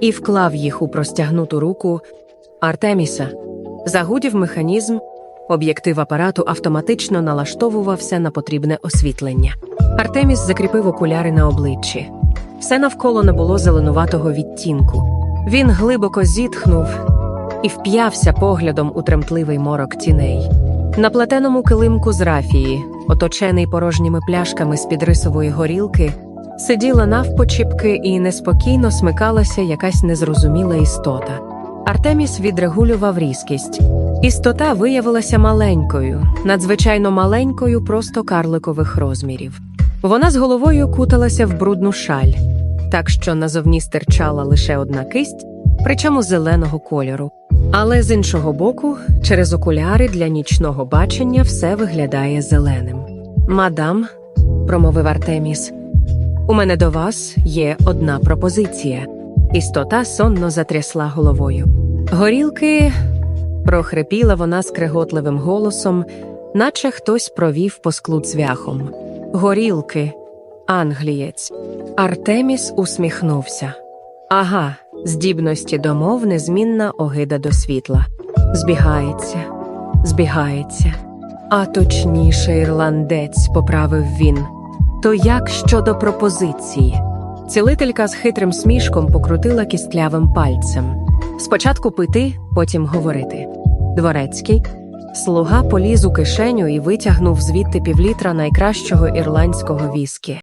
і вклав їх у простягнуту руку Артеміса. Загудів механізм, об'єктив апарату автоматично налаштовувався на потрібне освітлення. Артеміс закріпив окуляри на обличчі. Все навколо не було зеленуватого відтінку. Він глибоко зітхнув і вп'явся поглядом у тремтливий морок тіней. На плетеному килимку з рафії, оточений порожніми пляшками з-під рисової горілки, сиділа навпочіпки і неспокійно смикалася якась незрозуміла істота. Артеміс відрегулював різкість. Істота виявилася маленькою, надзвичайно маленькою, просто карликових розмірів. Вона з головою куталася в брудну шаль, так що назовні стирчала лише одна кисть, причому зеленого кольору. Але з іншого боку, через окуляри для нічного бачення все виглядає зеленим. Мадам, промовив Артеміс, у мене до вас є одна пропозиція. Істота сонно затрясла головою. Горілки, прохрипіла вона скреготливим голосом, наче хтось провів по склу цвяхом. Горілки, англієць. Артеміс усміхнувся. Ага, здібності до мов незмінна огида до світла. Збігається, збігається. А точніше, ірландець, поправив він. То як щодо пропозиції? Цілителька з хитрим смішком покрутила кістлявим пальцем. Спочатку пити, потім говорити. Дворецький. Слуга поліз у кишеню і витягнув звідти півлітра найкращого ірландського віскі.